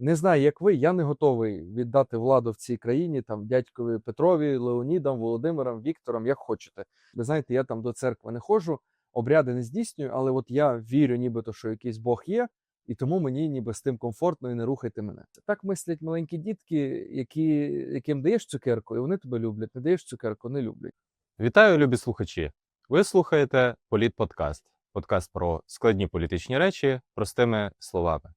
Не знаю, як ви, я не готовий віддати владу в цій країні там дядькові Петрові, Леонідам, Володимирам, Вікторам, як хочете. Ви знаєте, я там до церкви не ходжу, обряди не здійснюю, але от я вірю, нібито, що якийсь Бог є, і тому мені ніби з тим комфортно і не рухайте мене. Так мислять маленькі дітки, які, яким даєш цукерку, і вони тебе люблять. Не даєш цукерку, не люблять. Вітаю, любі слухачі! Ви слухаєте Політподкаст, подкаст про складні політичні речі простими словами.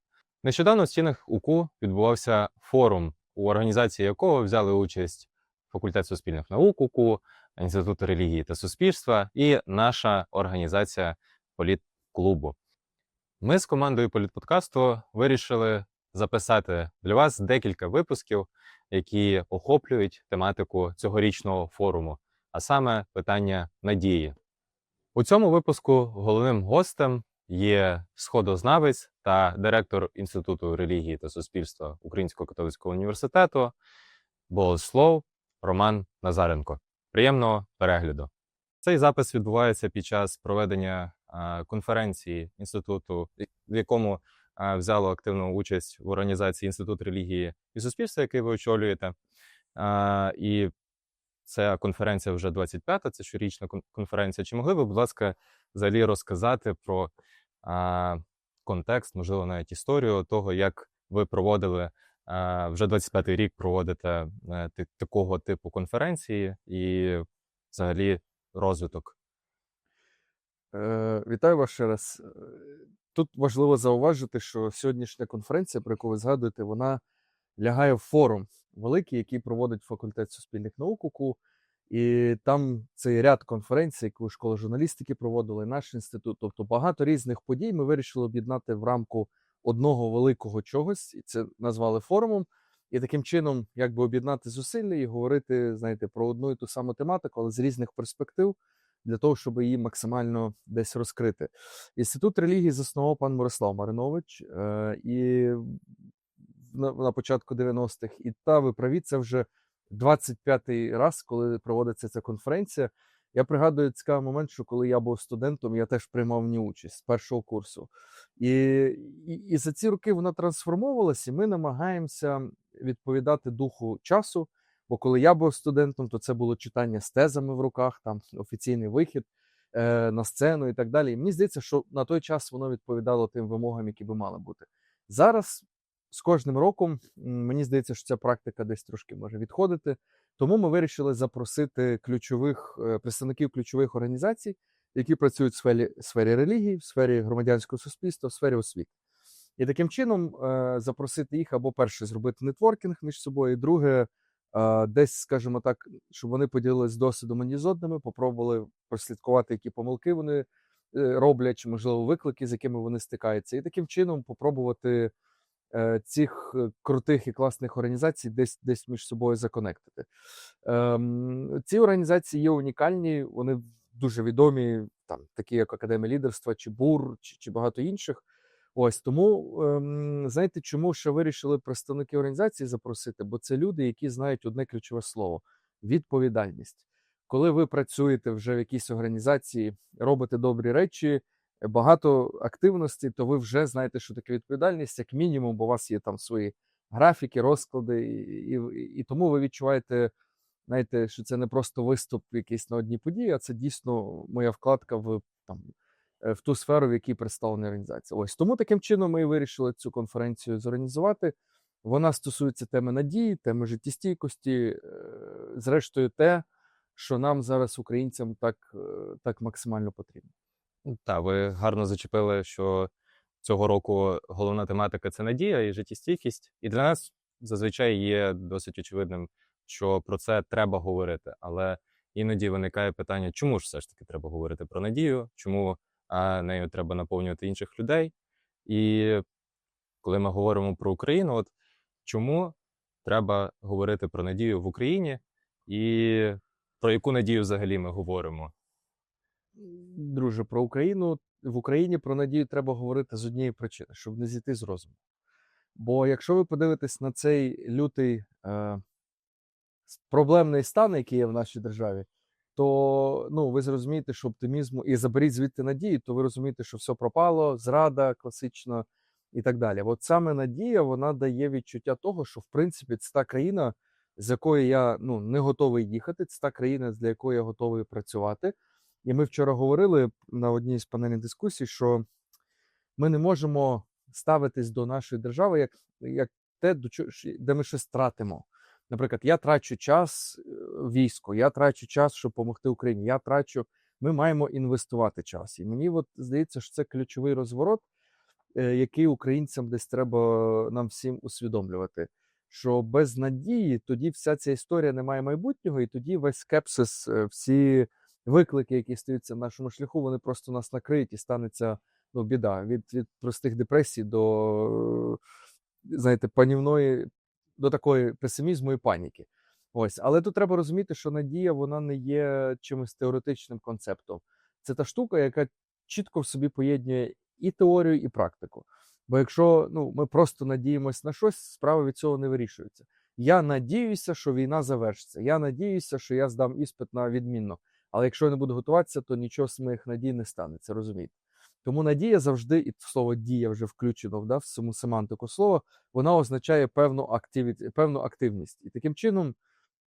Нещодавно в стінах УКУ відбувався форум, у організації якого взяли участь факультет суспільних наук УКУ, Інститут релігії та суспільства і наша організація Політклубу. Ми з командою Політподкасту вирішили записати для вас декілька випусків, які охоплюють тематику цьогорічного форуму а саме питання надії. У цьому випуску головним гостем є сходознавець та директор Інституту релігії та суспільства Українського католицького університету Богослов Роман Назаренко. Приємного перегляду. Цей запис відбувається під час проведення конференції інституту, в якому взяло активну участь в організації Інститут релігії і суспільства, який ви очолюєте. І це конференція вже 25-та, це щорічна конференція. Чи могли ви, будь ласка, взагалі розказати про контекст, можливо, навіть історію того, як ви проводили вже 25-й рік проводите е, такого типу конференції і взагалі розвиток? Е, Вітаю вас ще раз. Е, Тут важливо зауважити, що сьогоднішня конференція, про яку ви згадуєте, вона лягає в форум великий, який проводить факультет суспільних наук УКУ. І там цей ряд конференцій, яку школа журналістики проводила, і наш інститут. Тобто багато різних подій ми вирішили об'єднати в рамку одного великого чогось, і це назвали форумом. І таким чином, якби об'єднати зусилля і говорити, знаєте, про одну і ту саму тематику, але з різних перспектив, для того, щоб її максимально десь розкрити. Інститут релігії заснував пан Мирослав Маринович, е, і на, на початку 90-х. І та ви праві, це вже 25-й раз, коли проводиться ця конференція. Я пригадую цікавий момент, що коли я був студентом, я теж приймав в ній участь з першого курсу. І, і, і за ці роки вона трансформовувалася, і ми намагаємося відповідати духу часу. Бо коли я був студентом, то це було читання з тезами в руках, там офіційний вихід е, на сцену і так далі. І мені здається, що на той час воно відповідало тим вимогам, які би мали бути. Зараз з кожним роком мені здається, що ця практика десь трошки може відходити. Тому ми вирішили запросити ключових е, представників ключових організацій, які працюють в сфері, сфері релігії, в сфері громадянського суспільства, в сфері освіти. І таким чином е, запросити їх або перше зробити нетворкінг між собою, і друге, е, десь, скажімо так, щоб вони поділились досвідом одні з одними, попробували прослідкувати, які помилки вони роблять, чи можливо виклики, з якими вони стикаються, і таким чином попробувати цих е, крутих і класних організацій десь десь між собою законектити. Ем, ці організації є унікальні, вони дуже відомі, там такі як Академія лідерства, чи БУР, чи, чи багато інших. Ось тому ем, знаєте, чому ще вирішили представники організації запросити? Бо це люди, які знають одне ключове слово відповідальність. Коли ви працюєте вже в якійсь організації, робите добрі речі, багато активностей, то ви вже знаєте, що таке відповідальність, як мінімум, бо у вас є там свої графіки, розклади, і, і, і тому ви відчуваєте, знаєте, що це не просто виступ якийсь на одній події, а це дійсно моя вкладка в там. е, В ту сферу, в якій представлена організація. Ось тому таким чином ми і вирішили цю конференцію зорганізувати. Вона стосується теми надії, теми життєстійкості, е, зрештою, те, що нам зараз, українцям, так, е, так максимально потрібно. Так, ви гарно зачепили, що цього року головна тематика це надія і життєстійкість. І для нас зазвичай є досить очевидним, що про це треба говорити. Але іноді виникає питання, чому ж все ж таки треба говорити про надію, чому нею треба наповнювати інших людей. І коли ми говоримо про Україну, от чому треба говорити про надію в Україні, і про яку надію взагалі ми говоримо? Друже, про Україну в Україні про надію треба говорити з однієї причини, щоб не зійти з розуму. Бо якщо ви подивитесь на цей лютий е, проблемний стан, який є в нашій державі, то ну, ви зрозумієте, що оптимізму і заберіть звідти надії, то ви розумієте, що все пропало, зрада класично, і так далі. От саме надія вона дає відчуття того, що в принципі це та країна, з якої я ну, не готовий їхати, це та країна, для якої я готовий працювати. І ми вчора говорили на одній з панельних дискусій, що ми не можемо ставитись до нашої держави як, як те, до чого, де ми щось тратимо. Наприклад, я трачу час е, військо, я трачу час, щоб допомогти Україні. Я трачу. Ми маємо інвестувати час. І мені от здається, що це ключовий розворот, е, який українцям десь треба нам всім усвідомлювати. Що без надії тоді вся ця історія не має майбутнього, і тоді весь скепсис, е, всі виклики, які стаються в нашому шляху, вони просто нас накриють і станеться ну, біда від, від простих депресій до знаєте, панівної, до такої песимізму і паніки. Ось, але тут треба розуміти, що надія вона не є чимось теоретичним концептом. Це та штука, яка чітко в собі поєднує і теорію, і практику. Бо якщо ну, ми просто надіємось на щось, справа від цього не вирішується. Я надіюся, що війна завершиться. Я надіюся, що я здам іспит на відмінно. Але якщо я не буду готуватися, то нічого з моїх надій не станеться, розумієте? Тому надія завжди, і слово дія вже включено да, в саму семантику слова, вона означає певну, активі... певну активність. І таким чином,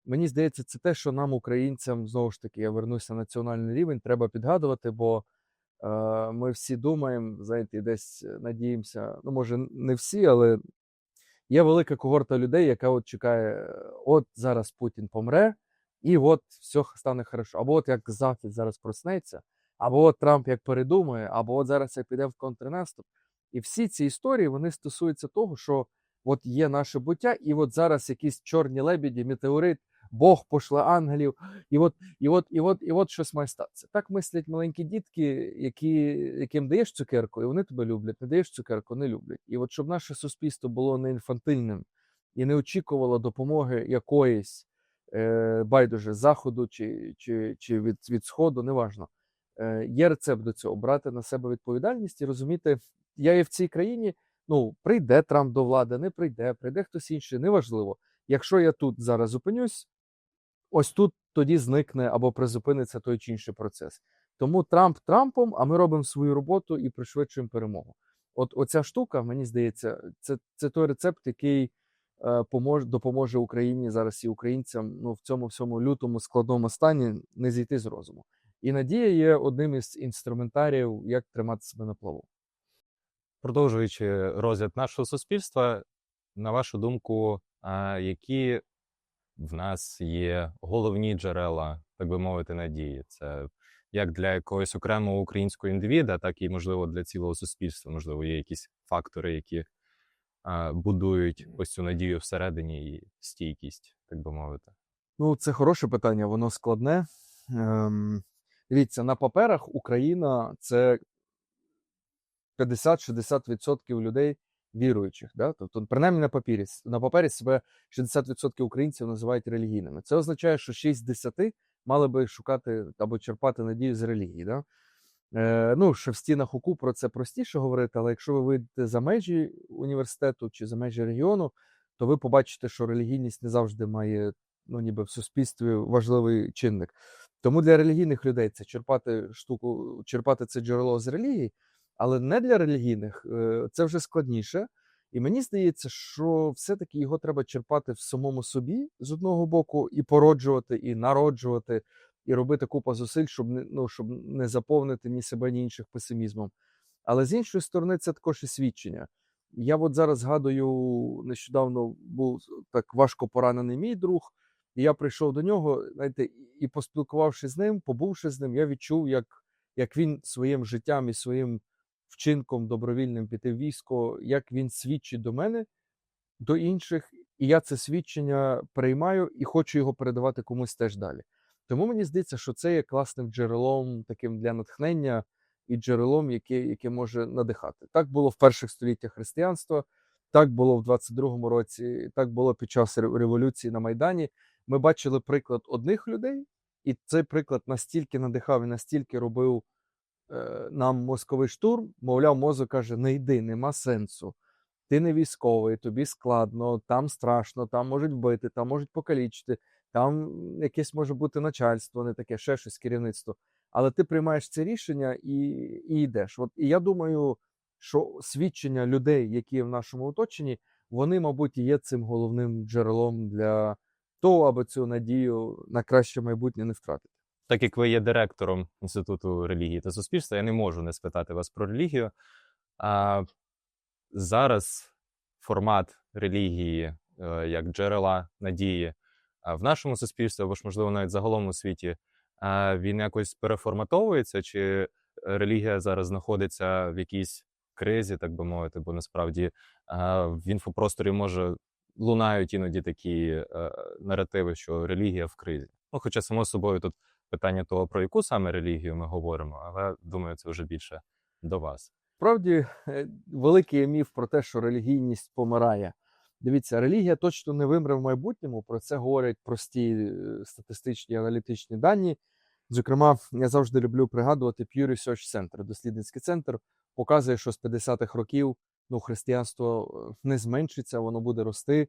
мені здається, це те, що нам, українцям, знову ж таки, я вернуся на національний рівень, треба підгадувати, бо е, ми всі думаємо, знаєте, десь надіємося, ну, може, не всі, але є велика когорта людей, яка от чекає, от зараз Путін помре, і от все стане хорошо. Або от як Захід зараз проснеться, або от Трамп як передумає, або от зараз як піде в контрнаступ. І всі ці історії вони стосуються того, що от є наше буття, і от зараз якісь чорні лебіді, метеорит, Бог пошле ангелів, і от, і от, і от, і от щось має статися. Так мислять маленькі дітки, які, яким даєш цукерку, і вони тебе люблять, не даєш цукерку, не люблять. І от щоб наше суспільство було не інфантильним і не очікувало допомоги якоїсь е, байдуже заходу чи, чи, чи від, від сходу, неважно. Е, є рецепт до цього брати на себе відповідальність і розуміти, я є в цій країні. Ну, прийде Трамп до влади, не прийде, прийде хтось інший, неважливо. Якщо я тут зараз зупинюсь, ось тут тоді зникне або призупиниться той чи інший процес. Тому Трамп Трампом, а ми робимо свою роботу і пришвидшуємо перемогу. От оця штука, мені здається, це, це той рецепт, який е, поможе, допоможе Україні зараз і українцям ну, в цьому всьому лютому складному стані не зійти з розуму. І надія є одним із інструментаріїв, як тримати себе на плаву. Продовжуючи розгляд нашого суспільства, на вашу думку, які в нас є головні джерела, так би мовити, надії? Це як для якогось окремого українського індивіда, так і, можливо, для цілого суспільства. Можливо, є якісь фактори, які будують ось цю надію всередині і стійкість, так би мовити. Ну, це хороше питання, воно складне. Ем, дивіться, на паперах Україна це 50-60% людей віруючих. Да? Тобто, принаймні на папірі, на папері себе 60% українців називають релігійними. Це означає, що 6 з 10 мали би шукати або черпати надію з релігії. Да? Е, ну, ще в стінах УКУ про це простіше говорити, але якщо ви вийдете за межі університету чи за межі регіону, то ви побачите, що релігійність не завжди має ну, ніби в суспільстві важливий чинник. Тому для релігійних людей це черпати штуку, черпати це джерело з релігії, але не для релігійних е, це вже складніше. І мені здається, що все-таки його треба черпати в самому собі з одного боку, і породжувати, і народжувати, і робити купа зусиль, щоб не ну, щоб не заповнити ні себе, ні інших песимізмом. Але з іншої сторони, це також і свідчення. Я от зараз згадую, нещодавно був так важко поранений мій друг, і я прийшов до нього, знаєте, і поспілкувавшись з ним, побувши з ним, я відчув, як, як він своїм життям і своїм вчинком добровільним піти в військо, як він свідчить до мене, до інших, і я це свідчення приймаю і хочу його передавати комусь теж далі. Тому мені здається, що це є класним джерелом таким для натхнення і джерелом, яке, яке може надихати. Так було в перших століттях християнства, так було в 22-му році, так було під час революції на Майдані. Ми бачили приклад одних людей, і цей приклад настільки надихав і настільки робив е, нам мозковий штурм. Мовляв, мозок каже: не йди, нема сенсу. Ти не військовий, тобі складно, там страшно, там можуть вбити, там можуть покалічити, там якесь може бути начальство, не таке, ще щось керівництво. Але ти приймаєш це рішення і, і йдеш. От і я думаю, що свідчення людей, які в нашому оточенні, вони, мабуть, є цим головним джерелом для того, аби цю надію на краще майбутнє не втратити. Так як ви є директором Інституту релігії та суспільства, я не можу не спитати вас про релігію. А зараз формат релігії е, як джерела надії в нашому суспільстві, або ж, можливо, навіть загалом у світі, він якось переформатовується, чи релігія зараз знаходиться в якійсь кризі, так би мовити, бо насправді в інфопросторі може лунають іноді такі е, наративи, що релігія в кризі. Ну, хоча, само собою, тут питання того, про яку саме релігію ми говоримо, але думаю, це вже більше до вас. Справді, е, великий міф про те, що релігійність помирає. Дивіться, релігія точно не вимре в майбутньому. Про це говорять прості е, статистичні аналітичні дані. Зокрема, я завжди люблю пригадувати Pew Research Center, дослідницький центр, показує, що з 50-х років ну, християнство е, не зменшиться, воно буде рости.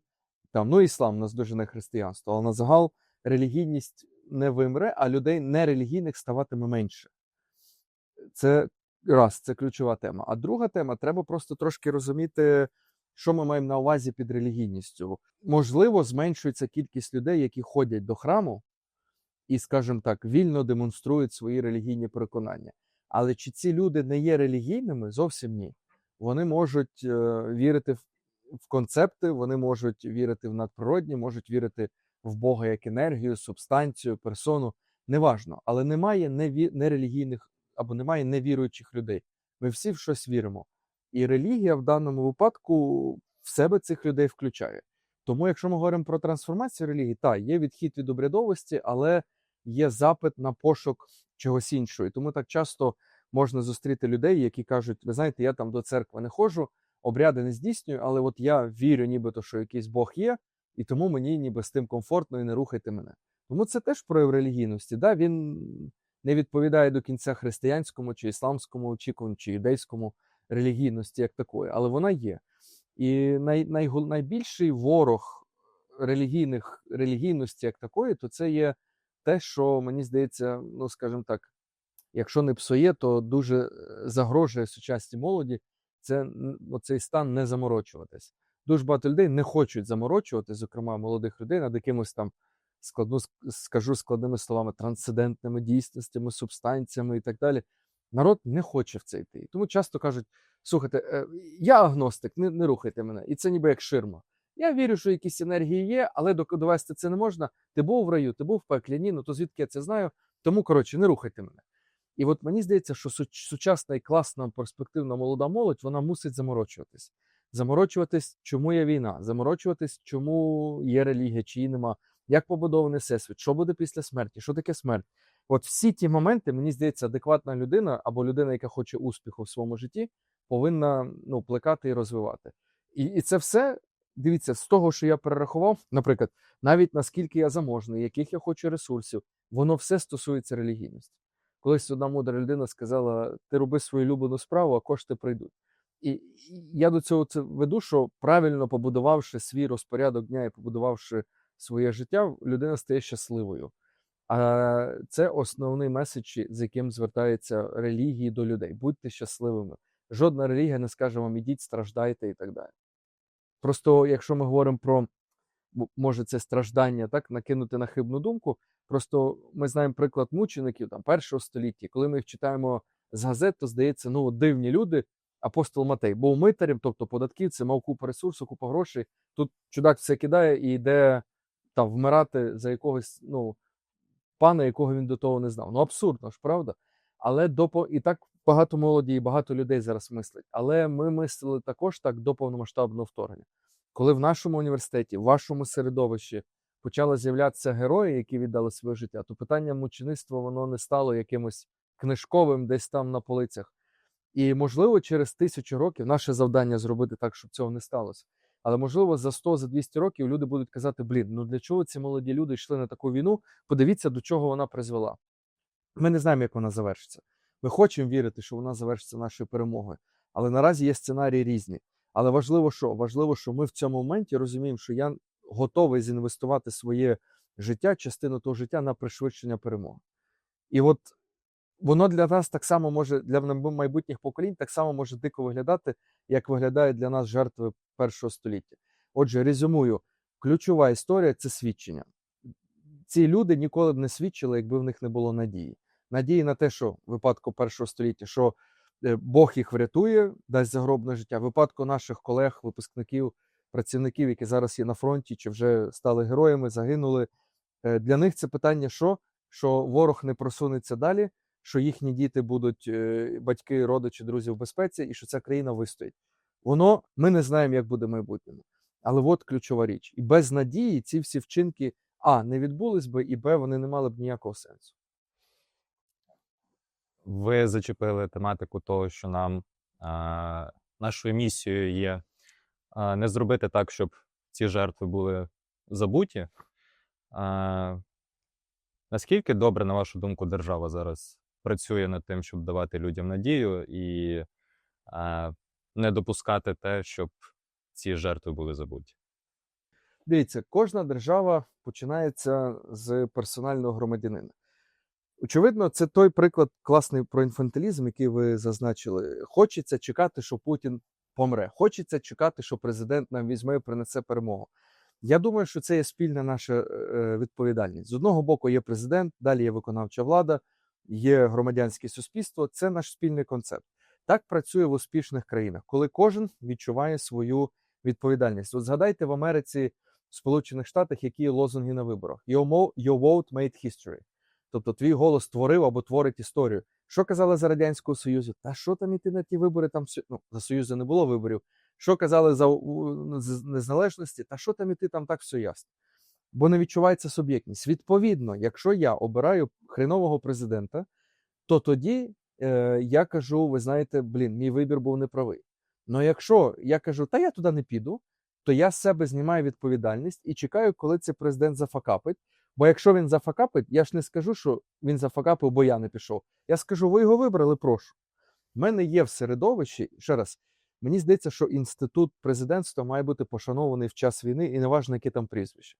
Там, ну, іслам наздожене християнство, але на загал релігійність не вимре, а людей нерелігійних ставатиме менше. Це раз, це ключова тема. А друга тема треба просто трошки розуміти, що ми маємо на увазі під релігійністю. Можливо, зменшується кількість людей, які ходять до храму і, скажімо так, вільно демонструють свої релігійні переконання. Але чи ці люди не є релігійними? Зовсім ні. Вони можуть е, вірити в, концепти, вони можуть вірити в надприродні, можуть вірити в Бога як енергію, субстанцію, персону. Неважно, але немає нерелігійних або немає невіруючих людей. Ми всі в щось віримо. І релігія в даному випадку в себе цих людей включає. Тому, якщо ми говоримо про трансформацію релігії, так, є відхід від обрядовості, але є запит на пошук чогось іншого. І тому так часто можна зустріти людей, які кажуть: ви знаєте, я там до церкви не ходжу, обряди не здійснюю, але от я вірю, нібито, що якийсь Бог є, і тому мені ніби з тим комфортно і не рухайте мене. Тому це теж прояв релігійності. Да? Він не відповідає до кінця християнському чи ісламському очікуванню, чи юдейському релігійності як такої, але вона є. І най, най, найбільший ворог релігійних релігійності як такої, то це є те, що мені здається, ну скажімо так, якщо не псує, то дуже е, загрожує сучасній молоді. Це н- оцей стан не заморочуватись. Дуже багато людей не хочуть заморочувати, зокрема молодих людей, над якимось там складну ск- скажу складними словами, трансцендентними дійсностями, субстанціями і так далі. Народ не хоче в це йти. Тому часто кажуть: слухайте, е, я агностик, не, не рухайте мене. І це ніби як ширма. Я вірю, що якісь енергії є, але довести це не можна. Ти був в раю, ти був в пеклі, ні, ну то звідки я це знаю? Тому, коротше, не рухайте мене. І от мені здається, що сучасна і класна, перспективна молода молодь вона мусить заморочуватись. Заморочуватись, чому є війна, заморочуватись, чому є релігія, чи її нема, як побудований всесвіт, що буде після смерті, що таке смерть. От всі ті моменти, мені здається, адекватна людина або людина, яка хоче успіху в своєму житті, повинна ну, плекати і розвивати. І, і це все, дивіться, з того, що я перерахував, наприклад, навіть наскільки я заможний, яких я хочу ресурсів, воно все стосується релігійності. Колись одна мудра людина сказала: ти роби свою улюблену справу, а кошти прийдуть. І я до цього це веду, що правильно побудувавши свій розпорядок дня і побудувавши своє життя, людина стає щасливою. А це основний меседж, з яким звертаються релігії до людей. Будьте щасливими. Жодна релігія не скаже вам ідіть, страждайте і так далі. Просто, якщо ми говоримо про може це страждання, так накинути на хибну думку. Просто ми знаємо приклад мучеників там першого століття. Коли ми їх читаємо з газет, то здається, ну дивні люди. Апостол Матей був митарем, тобто податківцем, мав купу ресурсу, купу грошей. Тут чудак все кидає і йде там вмирати за якогось ну, пана, якого він до того не знав. Ну абсурдно ж, правда? Але до по- і так багато молоді і багато людей зараз мислять. Але ми мислили також так до повномасштабного вторгнення. Коли в нашому університеті, в вашому середовищі почали з'являтися герої, які віддали своє життя, то питання мучеництва воно не стало якимось книжковим десь там на полицях. І можливо, через тисячу років наше завдання зробити так, щоб цього не сталося. Але можливо, за 100 за 200 років люди будуть казати: блін, ну для чого ці молоді люди йшли на таку війну? Подивіться, до чого вона призвела. Ми не знаємо, як вона завершиться. Ми хочемо вірити, що вона завершиться нашою перемогою. Але наразі є сценарії різні. Але важливо, що важливо, що ми в цьому моменті розуміємо, що я готовий зінвестувати своє життя, частину того життя на пришвидшення перемоги. І от воно для нас так само може, для майбутніх поколінь, так само може дико виглядати, як виглядає для нас жертви першого століття. Отже, резюмую, ключова історія це свідчення. Ці люди ніколи б не свідчили, якби в них не було надії. Надії на те, що в випадку першого століття, що е, Бог їх врятує, дасть загробне життя. В випадку наших колег, випускників, працівників, які зараз є на фронті чи вже стали героями, загинули. е, Для них це питання, що? що ворог не просунеться далі, що їхні діти будуть, е, батьки, родичі, друзі в безпеці, і що ця країна вистоїть. Воно ми не знаємо, як буде в майбутньому. Але от ключова річ. І без надії ці всі вчинки А не відбулись би, і Б, вони не мали б ніякого сенсу. Ви зачепили тематику того, що нам а, нашою місією є а, не зробити так, щоб ці жертви були забуті. А, наскільки добре, на вашу думку, держава зараз працює над тим, щоб давати людям надію і не допускати те, щоб ці жертви були забуті? Дивіться, кожна держава починається з персонального громадянина. Очевидно, це той приклад класний про інфантилізм, який ви зазначили. Хочеться чекати, що Путін помре. Хочеться чекати, що президент нам візьме і принесе перемогу. Я думаю, що це є спільна наша е, відповідальність. З одного боку є президент, далі є виконавча влада, є громадянське суспільство. Це наш спільний концепт. Так працює в успішних країнах, коли кожен відчуває свою відповідальність. От згадайте в Америці, в Сполучених Штатах, які лозунги на виборах: Your, vote made history. Тобто твій голос творив або творить історію. Що казали за Радянського Союзу? Та що там іти на ті вибори? Там ну, за Союзу не було виборів. Що казали за незалежності? Та що там іти, там так все ясно. Бо не відчувається суб'єктність. Відповідно, якщо я обираю хренового президента, то тоді е, я кажу: ви знаєте, блін, мій вибір був неправий. Ну якщо я кажу, та я туди не піду, то я з себе знімаю відповідальність і чекаю, коли цей президент зафакапить. Бо якщо він зафакапить, я ж не скажу, що він зафакапив, бо я не пішов. Я скажу, ви його вибрали, прошу. У мене є в середовищі, ще раз, мені здається, що інститут президентства має бути пошанований в час війни, і неважно, яке там прізвище.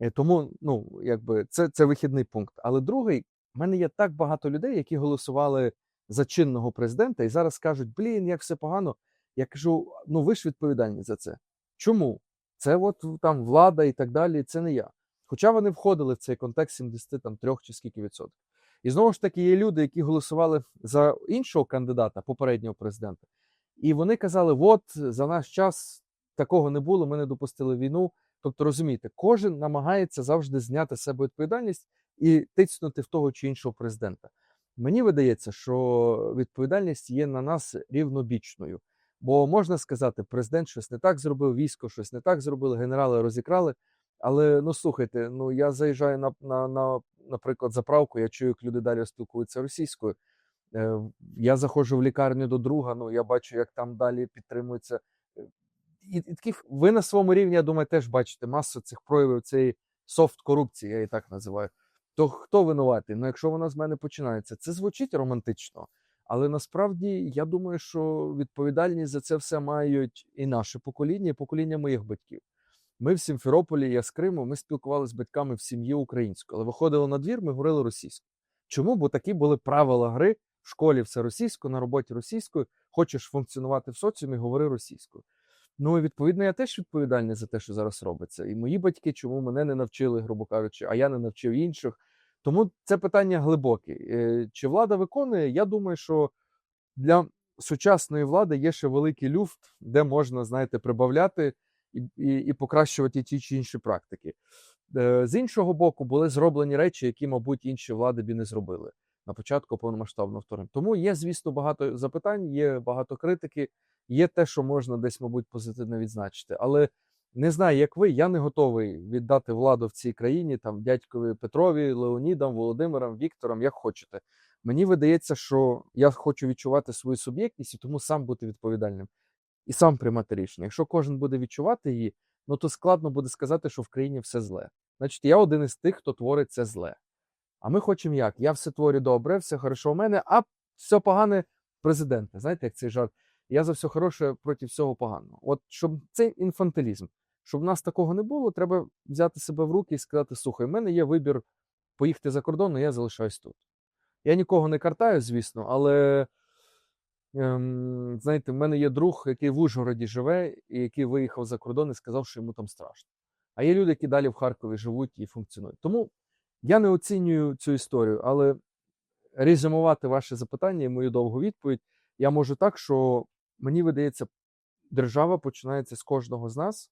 Е, Тому, ну, якби це, це вихідний пункт. Але другий, в мене є так багато людей, які голосували за чинного президента, і зараз кажуть, блін, як все погано. Я кажу: ну ви ж відповідальні за це. Чому? Це от там влада і так далі, це не я. Хоча вони входили в цей контекст 73 чи скільки відсотків. І знову ж таки, є люди, які голосували за іншого кандидата, попереднього президента, і вони казали: от за наш час такого не було, ми не допустили війну. Тобто, розумієте, кожен намагається завжди зняти з себе відповідальність і тицнути в того чи іншого президента. Мені видається, що відповідальність є на нас рівнобічною. Бо можна сказати, президент щось не так зробив, військо щось не так зробило, генерали розікрали. Але ну слухайте, ну я заїжджаю на, на, на наприклад, заправку, я чую, як люди далі спілкуються російською. Е, я заходжу в лікарню до друга, ну я бачу, як там далі підтримуються. І, і таких ви на своєму рівні, я думаю, теж бачите масу цих проявів цієї софт корупції, я її так називаю. То хто винуватий? Ну, якщо вона з мене починається, це звучить романтично. Але насправді я думаю, що відповідальність за це все мають і наше покоління, і покоління моїх батьків. Ми в Сімферополі, я з Криму, ми спілкувалися з батьками в сім'ї українською, але виходили на двір, ми говорили російською. Чому? Бо такі були правила гри в школі все російською, на роботі російською. Хочеш функціонувати в соціумі, говори російською. Ну і відповідно, я теж відповідальний за те, що зараз робиться. І мої батьки, чому мене не навчили, грубо кажучи, а я не навчив інших. Тому це питання глибоке. Е, Чи влада виконує? Я думаю, що для сучасної влади є ще великий люфт, де можна, знаєте, прибавляти і, і, і покращувати ті чи інші практики. Е, З іншого боку, були зроблені речі, які, мабуть, інші влади б і не зробили на початку повномасштабного вторгнення. Тому є, звісно, багато запитань, є багато критики, є те, що можна десь, мабуть, позитивно відзначити. Але не знаю, як ви, я не готовий віддати владу в цій країні там дядькові Петрові, Леонідам, Володимирам, Вікторам, як хочете. Мені видається, що я хочу відчувати свою суб'єктність і тому сам бути відповідальним і сам приймати рішення. Якщо кожен буде відчувати її, ну то складно буде сказати, що в країні все зле. Значить, я один із тих, хто творить це зле. А ми хочемо як? Я все творю добре, все хорошо у мене, а все погане президенте. Знаєте, як цей жарт? Я за все хороше проти всього поганого. От щоб це інфантилізм. Щоб в нас такого не було, треба взяти себе в руки і сказати: слухай, в мене є вибір поїхати за кордон, але я залишаюсь тут. Я нікого не картаю, звісно, але ем, знаєте, в мене є друг, який в Ужгороді живе, і який виїхав за кордон і сказав, що йому там страшно. А є люди, які далі в Харкові живуть і функціонують. Тому я не оцінюю цю історію, але резюмувати ваше запитання і мою довгу відповідь я можу так, що мені видається, держава починається з кожного з нас,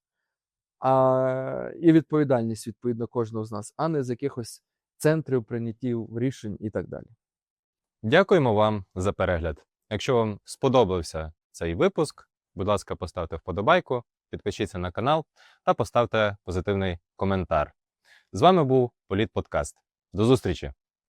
а і відповідальність відповідно кожного з нас, а не з якихось центрів прийняттів рішень і так далі. Дякуємо вам за перегляд. Якщо вам сподобався цей випуск, будь ласка, поставте вподобайку, підпишіться на канал та поставте позитивний коментар. З вами був Політ Подкаст. До зустрічі!